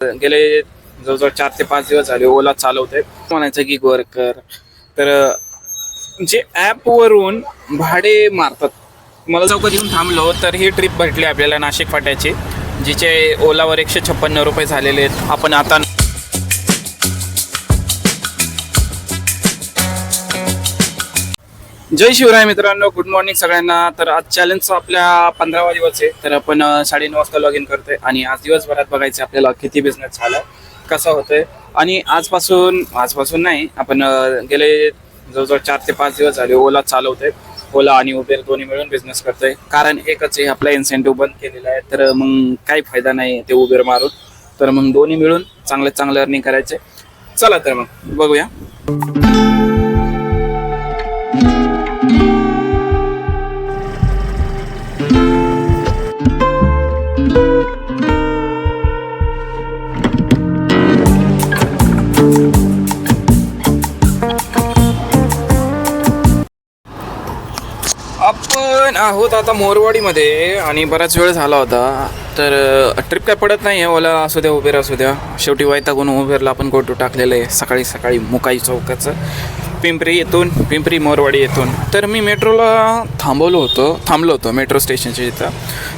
गेले जवळजवळ चार ते पाच दिवस झाले ओला चालवते म्हणायचं गिग वर्कर तर जे ॲपवरून भाडे मारतात. मला चौकात येऊन थांबलो तर ही ट्रिप भेटली आपल्याला नाशिक फाट्याची जिचे ओलावर एकशे छप्पन्न रुपये झालेले आहेत. आपण आता जय शिवराय मित्रांनो गुड मॉर्निंग सगळ्यांना. तर आज चॅलेंजचा आपल्या पंधरावा दिवस आहे. तर आपण साडे साडेनऊ वाजता लॉग इन करतोय. आणि आज दिवसभरात बघायचं आपल्याला किती बिझनेस झाला कसा होतोय. आणि आजपासून आजपासून नाही आपण गेले जवळजवळ चार ते पाच दिवस झाले ओला चालवतोय. ओला आणि उबेर दोन्ही मिळून बिझनेस करतोय. कारण एकच आहे आपला इन्सेंटिव्ह बंद केलेला आहे. तर मग काही फायदा नाही ते उबेर मारून. तर मग दोन्ही मिळून चांगले चांगलं अर्निंग करायचे. चला तर मग बघूया. आहोत आता मोरवाडीमध्ये आणि बराच वेळ झाला होता. तर ट्रिप काय पडत नाही आहे ओला असू द्या उबेर असू द्या. शेवटी वायतागून उबेरला आपण गोटू टाकलेलं आहे. सकाळी सकाळी मुकाई चौकाचं. पिंपरी येथून पिंपरी मोरवाडी येथून. तर मी मेट्रोला थांबवलो होतो. थांबलो होतो मेट्रो स्टेशनच्या इथं.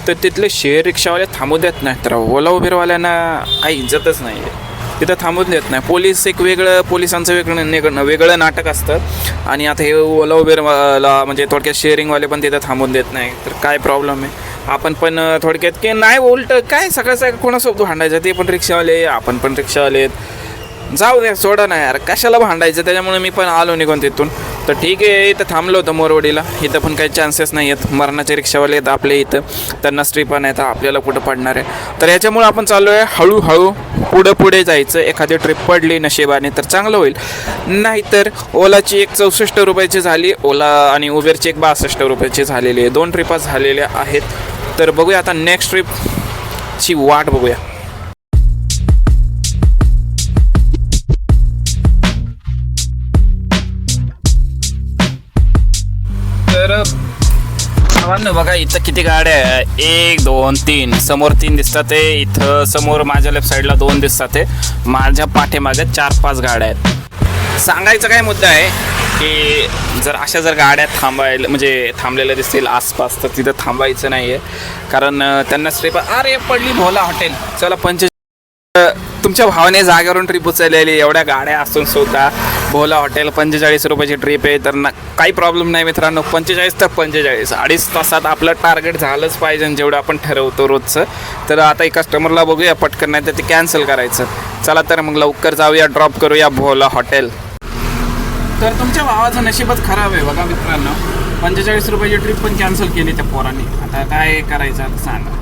तर तिथले शेअर रिक्षावाले थांबू देत नाहीत तर ओला उबेरवाल्यांना काही इज्जतच नाही आहे तिथं थांबून देत नाही. पोलीस एक वेगळं पोलिसांचं वेगळं निग- वेगळं नाटक असतं. आणि आता हे ओला उबेरवाला म्हणजे थोडक्यात शेअरिंगवाले पण तिथं थांबून देत नाही. तर काय प्रॉब्लेम आहे? आपण पण थोडक्यात की नाही उलट काय सकाळ सकाळ कोणासोबत भांडायचं? ते पण रिक्षावाले आपण पण रिक्षावाले आहेत. जाऊ दे सोडा ना यार. कशाला भांडायचं? त्याच्यामुळे मी पण आलो निघून तिथून. तर ठीक आहे इथं थांबलो होतं मोरवडीला. इथं पण काही चान्सेस नाही आहेत. मरणाचे रिक्षावाले आहेत आपल्या इथं. त्यांना स्ट्रीपा नाही तर आपल्याला कुठं पडणार आहे? तर याच्यामुळे आपण चाललो आहे हळूहळू पुढं पुढे जायचं. एखादी ट्रिप पडली नशिबाने तर चांगलं होईल. नाहीतर ओलाची एक चौसष्ट रुपयाची झाली. ओला आणि उबेरची एक बासष्ट रुपयाची झालेली आहे. दोन ट्रिपा झालेल्या आहेत. तर बघूया आता नेक्स्ट ट्रिपची वाट बघूया. भावांनो बघा इथं किती गाड्या आहे. एक दोन तीन. समोर तीन दिसतात ते. इथं समोर माझ्या लेफ्ट साईडला दोन दिसतात आहे माझ्या पाठीमागे चार पाच गाड्या आहेत. सांगायचा काय मुद्दा आहे की जर अशा जर गाड्या थांबायला म्हणजे थांबलेल्या दिसतील आसपास तर तिथं थांबायचं नाही आहे कारण त्यांना स्ट्रीप अरे पडली भोला हॉटेल चला पंच तुमच्या भावाने जागेवरून ट्रिप उचललेली एवढ्या गाड्या असून सुद्धा भोला हॉटेल पंचेचाळीस रुपयाची ट्रिप आहे तर ना काही प्रॉब्लेम नाही मित्रांनो पंचेचाळीस तर पंचेचाळीस. अडीच तासात आपलं टार्गेट झालंच पाहिजे जेवढं आपण ठरवतो रोजचं. तर आता एक कस्टमरला बघूया पटकन नाही तर ते कॅन्सल करायचं. चला तर मग लवकर जाऊया ड्रॉप करूया भोला हॉटेल तर तुमच्या भावाचं नशीबच खराब आहे बघा मित्रांनो. पंचेचाळीस रुपयाची ट्रिप पण कॅन्सल केली त्या पोरांनी. आता काय करायचं आता सांगा.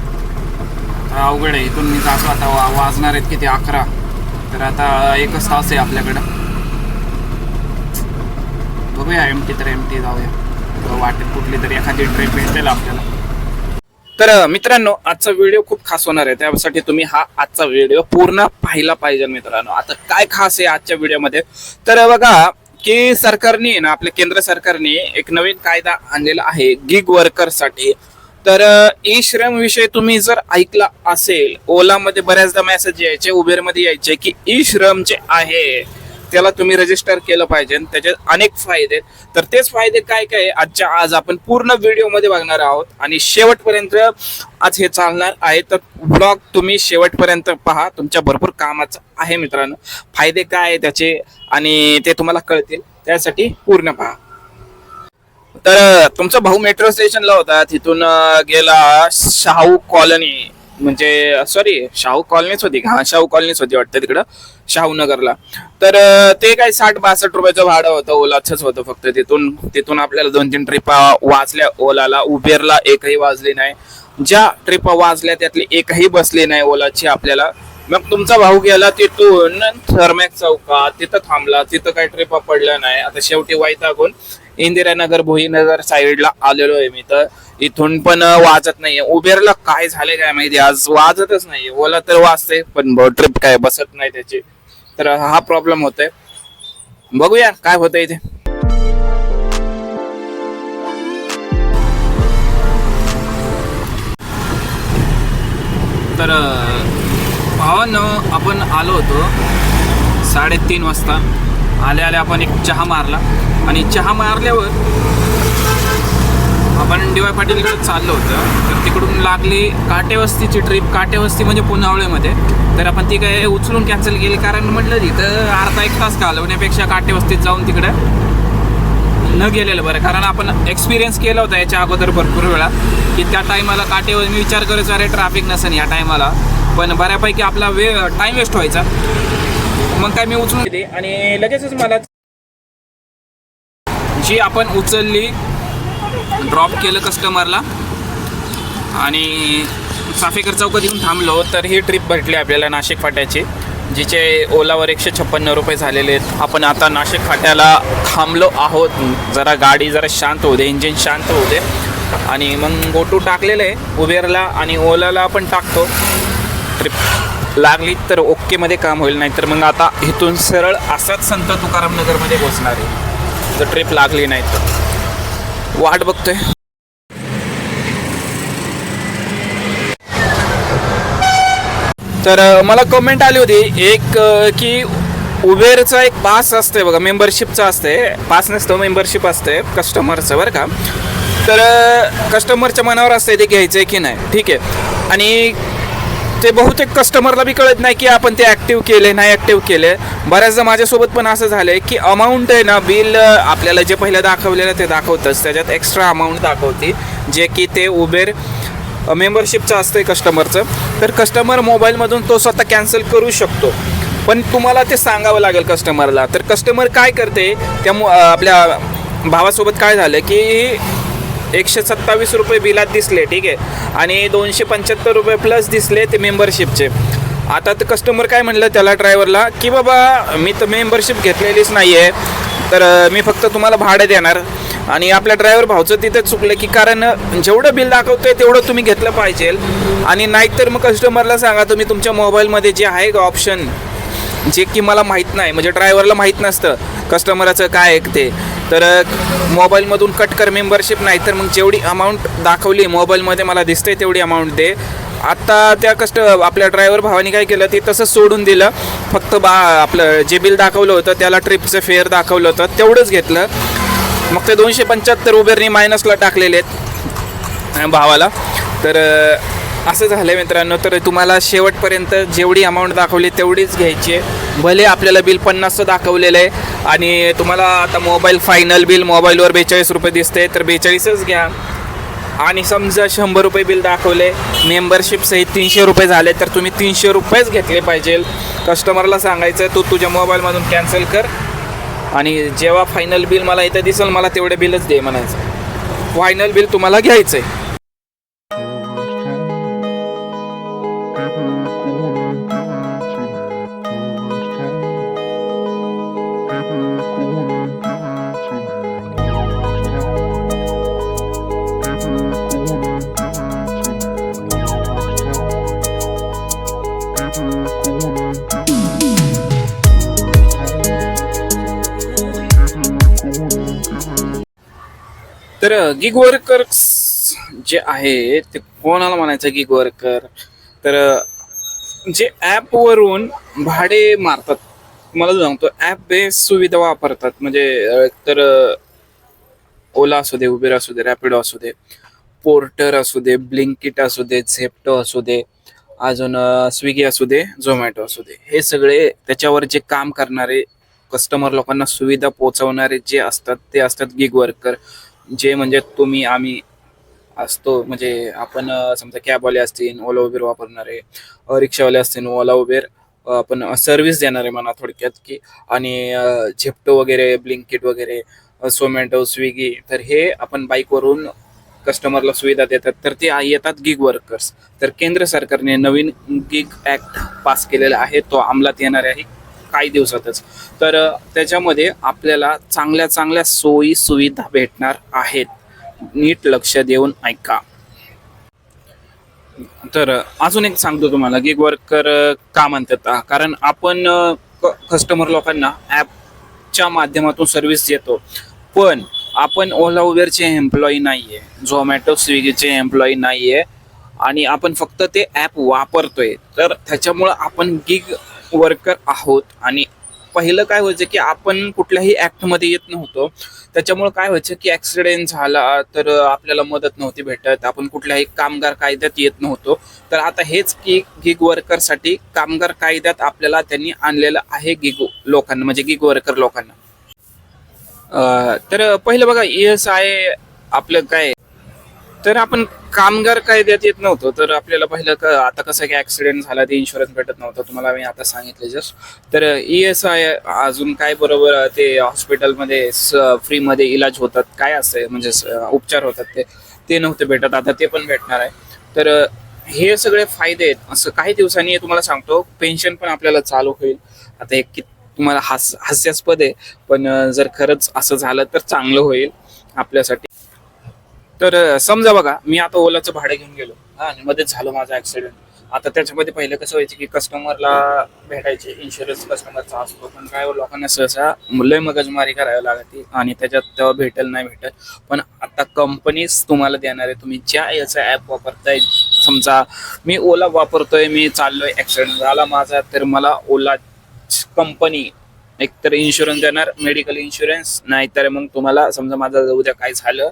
अवघड आहे. इथून मी जातो आता वा वाजणार आहेत किती? अकरा. तर आता एकच तास आहे आपल्याकडं. बघूया एम टी तर एम टी जाऊया. वाटेल कुठली तरी एखादी ट्रेन भेटेल आपल्याला. तर मित्रांनो आजचा व्हिडिओ खूप खास होणार आहे. त्यासाठी तुम्ही हा आजचा व्हिडिओ पूर्ण पाहिला पाहिजे मित्रांनो. आता काय खास आहे आजच्या व्हिडिओमध्ये तर बघा की सरकारने ना आपल्या केंद्र सरकारने एक नवीन कायदा आणलेला आहे. गिग वर्करसाठी तर ई श्रम विषय तुम्ही जर ऐकला असेल ओलामध्ये बऱ्याचदा मेसेज यायचे उबेरमध्ये यायचे की ई श्रम जे आहे त्याला तुम्ही रजिस्टर केलं पाहिजे त्याचे अनेक फायदे तर तेच फायदे काय काय आहे, आजच्या आज आपण पूर्ण व्हिडिओमध्ये बघणार आहोत आणि शेवटपर्यंत आज हे चालणार आहे. तर ब्लॉग तुम्ही शेवटपर्यंत पहा. तुमच्या भरपूर कामाचं आहे मित्रांनो. फायदे काय आहे त्याचे आणि ते तुम्हाला कळतील. त्यासाठी पूर्ण पहा. तर तुमचा भाऊ मेट्रो स्टेशनला होता. तिथून गेला शाहू कॉलनी म्हणजे सॉरी शाहू कॉलनीच होती का? हा शाहू कॉलनीच होती वाटतं तिकडं शाहू नगरला तर ते काय साठ बासष्ट रुपयाचं भाडं होतं ओलाचंच होतं फक्त तिथून. तिथून आपल्याला दोन तीन ट्रिपा वाचल्या ओलाला. उबेरला एकही वाजली नाही. ज्या ट्रिपा वाजल्या त्यातली एकही बसली नाही ओलाची आपल्याला. मग तुमचा भाऊ गेला तिथून थर्मॅक चौकात. तिथं थांबला. तिथं काही ट्रिपा पडल्या नाही. आता शेवटी वैतागून इंदिरानगर भोईनगर साईडला आलेलो आहे मी. तर इथून पण वाजत नाहीये. उबेरला काय झाले काय माहिती आज? वाजतच नाहीये. ओला तर वाजते पण ट्रिप काय बसत नाही त्याची. तर हा प्रॉब्लेम होतोय. बघूया काय होतंय इथे. तर भावानं आपण आलो होतो साडेतीन वाजता. आले आले आपण एक चहा मारला. आणि चहा मारल्यावर आपण डी वाय पाटीलकडे चाललो होतं. तर तिकडून लागली काटेवस्तीची ट्रिप काटेवस्ती म्हणजे पुनावळेमध्ये तर आपण ती काय उचलून कॅन्सल केली कारण म्हटलं तिथं अर्धा एक तास घालवण्यापेक्षा काटेवस्तीत जाऊन तिकडं न गेलेलं बरं. कारण आपण एक्सपिरियन्स केला होता याच्या अगोदर भरपूर वेळा की त्या टायमाला काटेवर मी विचार करायचो अरे ट्रॅफिक नसेल या टायमाला पण बऱ्यापैकी आपला वेळ टाईम वेस्ट व्हायचा. मग काय मी उचलून घेते. आणि लगेचच मला जी आपण उचलली ड्रॉप केलं कस्टमरला आणि साफेकर चौकात येऊन थांबलो तर ही ट्रिप भेटली आपल्याला नाशिक फाट्याची जिचे ओलावर एकशे छप्पन्न रुपये झालेले आहेत. आपण आता नाशिक फाट्याला थांबलो आहोत. जरा गाडी जरा शांत होऊ दे इंजिन शांत होऊ दे. आणि मग गोटू टाकलेलं आहे उबेरला आणि ओलाला आपण टाकतो. ट्रिप लागली तर ओकेमध्ये काम होईल नाही तर मग आता इथून सरळ असाच संत तुकाराम नगरमध्ये पोचणार आहे. जर ट्रिप लागली नाही तर. वाट बघतोय. तर मला कमेंट आली होती एक की उबेरचा एक पास असते बघा मेंबरशिपचा असते पास नसतं मेंबरशिप असते कस्टमरचं बरं का. तर कस्टमरच्या मनावर असते ते घ्यायचं आहे की नाही. ठीक आहे. आणि ते बहुतेक कस्टमरला बी कळत नाही की आपण ते ॲक्टिव्ह केले नाही ॲक्टिव्ह केले. बऱ्याचदा माझ्यासोबत पण असं झालं आहे की अमाऊंट आहे ना बिल आपल्याला जे पहिलं दाखवलेलं ते दाखवतंच. त्याच्यात एक्स्ट्रा अमाऊंट दाखवते जे की ते उबेर मेंबरशिपचं असतं कस्टमरचं तर कस्टमर मोबाईलमधून तो स्वतः कॅन्सल करू शकतो. पण तुम्हाला ते सांगावं लागेल कस्टमरला तर कस्टमर काय करते? त्या आपल्या भावासोबत काय झालं की एकशे सत्तावीस रुपये बिलात दिसले ठीक आहे. आणि दोनशे पंच्याहत्तर रुपये प्लस दिसले ते मेंबरशिपचे आता तर कस्टमर काय म्हणलं त्याला ड्रायव्हरला की बाबा मी तर मेंबरशिप घेतलेलीच नाही आहे तर मी फक्त तुम्हाला भाडं देणार. आणि आपल्या ड्रायव्हर भाऊचं तिथं चुकलं की कारण जेवढं बिल दाखवतंय तेवढं तुम्ही घेतलं पाहिजे. आणि नाहीतर मग कस्टमरला सांगा तुम्ही तुमच्या मोबाईलमध्ये जे आहे का ऑप्शन जे की मला माहीत नाही म्हणजे ड्रायव्हरला माहीत नसतं कस्टमराचं काय आहे ते. तर मोबाईलमधून कट कर मेंबरशिप नाही तर मग जेवढी अमाऊंट दाखवली मोबाईलमध्ये मला दिसते तेवढी अमाऊंट दे. आत्ता त्या कस्ट आपल्या ड्रायव्हर भावानी काय केलं ते तसंच सोडून दिलं. फक्त बा आपलं जे बिल दाखवलं होतं त्याला ट्रिपचं फेअर दाखवलं होतं तेवढंच घेतलं. मग ते दोनशे पंच्याहत्तर उबेरनी मायनसला टाकलेले आहेत भावाला. तर असं झालं मित्रांनो तर तुम्हाला शेवटपर्यंत जेवढी अमाऊंट दाखवली तेवढीच घ्यायची आहे. भले आपल्याला बिल पन्नासचं दाखवलेलं आहे आणि तुम्हाला आता मोबाईल फायनल बिल मोबाईलवर बेचाळीस रुपये दिसते तर बेचाळीसच घ्या. आणि समजा शंभर रुपये बिल दाखवले मेंबरशिप सहित तीनशे रुपये झाले तर तुम्ही तीनशे रुपयेच घेतले पाहिजे. कस्टमरला सांगायचं तू तुझ्या मोबाईलमधून कॅन्सल कर. आणि जेव्हा फायनल बिल मला इथं दिसेल मला तेवढे बिलच दे म्हणायचं. फायनल बिल तुम्हाला घ्यायचं आहे तर गिग वर्कर्स जे आहे ते कोणाला म्हणायचं गिग वर्कर तर जे ॲपवरून भाडे मारतात मला सांगतो ॲप बेस सुविधा वापरतात. म्हणजे तर ओला असू दे उबेर असू दे रॅपिडो असू दे पोर्टर असू दे ब्लिंकिट असू दे झेप्टो असू दे अजून स्विगी असू दे झोमॅटो असू दे. हे सगळे त्याच्यावर जे काम करणारे कस्टमर लोकांना सुविधा पोहोचवणारे जे असतात ते असतात गिग वर्कर जे म्हणजे तुम्ही आम्ही असतो म्हणजे आपण समजा कॅबवाले असतील ओला उबेर वापरणारे रिक्षावाले असतील ओला उबेर आपण सर्व्हिस देणारे म्हणा थोडक्यात की आणि झेप्टो वगैरे ब्लिंकिट वगैरे झोमॅटो स्विगी तर हे आपण बाईकवरून कस्टमरला सुविधा देतात. तर ते येतात गिग वर्कर्स तर केंद्र सरकारने नवीन गिग ॲक्ट पास केलेला आहे. तो अंमलात येणार आहे काही दिवसातच. तर त्याच्यामध्ये आपल्याला चांगल्या चांगल्या सोयी सुविधा भेटणार आहेत. नीट लक्ष देऊन ऐका. तर अजून एक सांगतो तुम्हाला गिग वर्कर का म्हणतात? कारण आपण कस्टमर लोकांना ॲपच्या माध्यमातून सर्व्हिस देतो. पण आपण ओला उबेरचे एम्प्लॉई नाही आहे झोमॅटो स्विगीचे एम्प्लॉई नाही आहे आणि आपण फक्त ते ॲप वापरतोय. तर त्याच्यामुळं आपण गिग वर्कर आहोत. आणि पहिलं काय व्हायचं की आपण कुठल्याही ॲक्टमध्ये येत नव्हतो. त्याच्यामुळे काय व्हायचं की ॲक्सिडेंट झाला तर आपल्याला मदत नव्हती भेटत. आपण कुठल्याही कामगार कायद्यात येत नव्हतो. तर आता हेच की गिग वर्करसाठी कामगार कायद्यात आपल्याला त्यांनी आणलेलं आहे गिग लोकांना म्हणजे गिग वर्कर लोकांना. तर पहिलं बघा ई एस आय आपलं काय तर आपण कामगार कायद्यात येत नव्हतो. तर आपल्याला पहिलं का आता कसं की ऍक्सिडेंट झाला ते इन्शुरन्स भेटत नव्हतं. तुम्हाला मी आता सांगितलं जस्ट तर ई एस आय अजून काय बरोबर ते हॉस्पिटलमध्ये फ्रीमध्ये इलाज होतात? काय असं म्हणजे उपचार होतात ते? ते नव्हते भेटत. आता ते पण भेटणार आहे. तर हे सगळे फायदे आहेत. असं काही दिवसांनी तुम्हाला सांगतो. पेन्शन पण आपल्याला चालू होईल. आता एक कि तुम्हाला हास हास्यास्पद आहे. पण जर खरंच असं झालं तर चांगलं होईल आपल्यासाठी. तर समजा बघा मी आता ओलाचं भाडं घेऊन गेलो. हा आणि मध्येच झालं माझा ऍक्सिडेंट आता त्याच्यामध्ये पहिलं कसं व्हायचं की कस्टमरला भेटायचे इन्शुरन्स कस्टमरचा असतो. पण काय हो, लोकांना सहसा लय मगजमारी करावी लागते आणि त्याच्यात तेव्हा भेटेल नाही भेटत. पण आता कंपनीज तुम्हाला देणार आहे तुम्ही ज्या याचा ॲप वापरताय समजा मी ओला वापरतोय मी चाललोय ऍक्सिडेंट झाला माझा तर मला ओला कंपनी एकतर इन्शुरन्स देणार मेडिकल इन्शुरन्स नाहीतर मग तुम्हाला समजा माझं उद्या काय झालं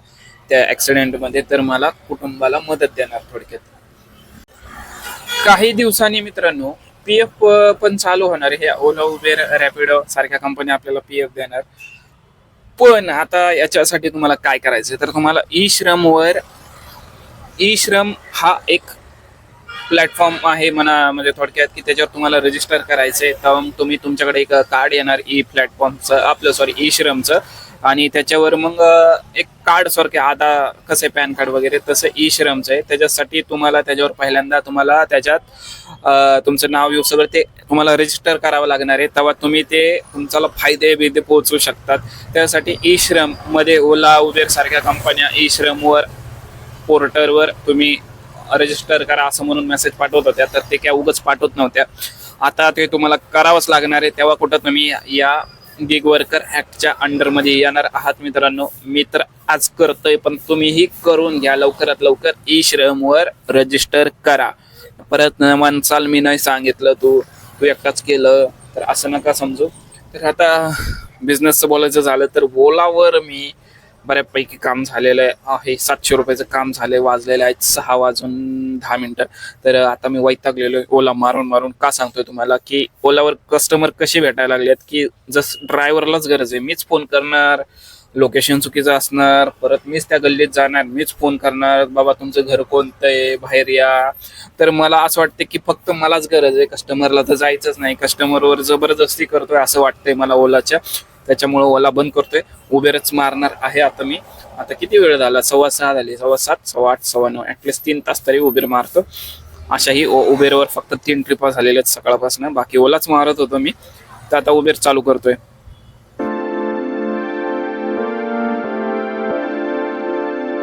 त्या ॲक्सिडेंटमध्ये तर मला कुटुंबाला मदत देणार थोडक्यात. काही दिवसांनी मित्रांनो पी एफ पण चालू होणार हे ओला उबेर रॅपिडो सारख्या कंपनी आपल्याला पी एफ देणार. पण आता याच्यासाठी तुम्हाला काय करायचं तर तुम्हाला ई श्रमवर ई श्रम हा एक प्लॅटफॉर्म आहे म्हणा म्हणजे थोडक्यात की त्याच्यावर तुम्हाला रजिस्टर करायचे तेव्हा मग तुम्ही तुमच्याकडे एक कार्ड येणार ई प्लॅटफॉर्मचं आपलं सॉरी ई श्रमचं आणि त्याच्यावर मग एक कार्ड सारखे आता कसं आहे पॅन कार्ड वगैरे तसं ई श्रमचं आहे. त्याच्यासाठी तुम्हाला त्याच्यावर पहिल्यांदा तुम्हाला त्याच्यात तुमचं नाव येऊ सगळं ते तुम्हाला रजिस्टर करावं लागणार आहे. तेव्हा तुम्ही ते तुमच्याला फायदे बिदे पोहोचू शकतात. त्यासाठी ई श्रममध्ये ओला उबेर सारख्या कंपन्या ई श्रमवर पोर्टलवर तुम्ही रजिस्टर करा असं म्हणून मेसेज पाठवत होत्या. तर ते काय उगच पाठवत नव्हत्या. आता ते तुम्हाला करावंच लागणार आहे. तेव्हा कुठं तुम्ही या गिग वर्कर ऍक्टच्या अंडरमध्ये येणार आहात मित्रांनो. मी तर आज करतोय पण तुम्हीही करून घ्या. लवकरात लवकर ई श्रमवर रजिस्टर करा. परत न मी नाही सांगितलं तू तू एकटाच केलं. तर असं नका समजू. तर आता बिझनेसचं बोलायचं झालं तर ओलावर मी बऱ्यापैकी काम झालेलं आहे. सातशे रुपयाचं काम झालंय वाजलेलं आहे. सहा वाजून दहा मिनटं. तर आता मी वैतागलेलो आहे ओला मारून मारून. का सांगतोय तुम्हाला की ओलावर कस्टमर कसे भेटायला लागलेत की जस ड्रायव्हरलाच गरज आहे. मीच फोन करणार लोकेशन चुकीचं असणार परत मीच त्या गल्लीत जाणार मीच फोन करणार बाबा तुमचं घर कोणतं आहे बाहेर या. तर मला असं वाटतं की फक्त मलाच गरज आहे. कस्टमरला तर जायचंच नाही. कस्टमरवर जबरदस्ती करतोय असं वाटतंय मला ओलाच्या त्याच्यामुळे ओला बंद करतोय. उबेरच मारणार आहे आता मी. आता किती वेळ झाला? सव्वा सहा झाली. सव्वा सात सव्वा आठ सव्वा नऊ. ॲटलिस्ट तीन तास तरी उबेर मारतो. अशाही ओ- उबेरवर फक्त तीन ट्रिपा झालेल्या आहेत सकाळपासून. बाकी ओलाच मारत होतो मी. तर आता उबेर चालू करतोय.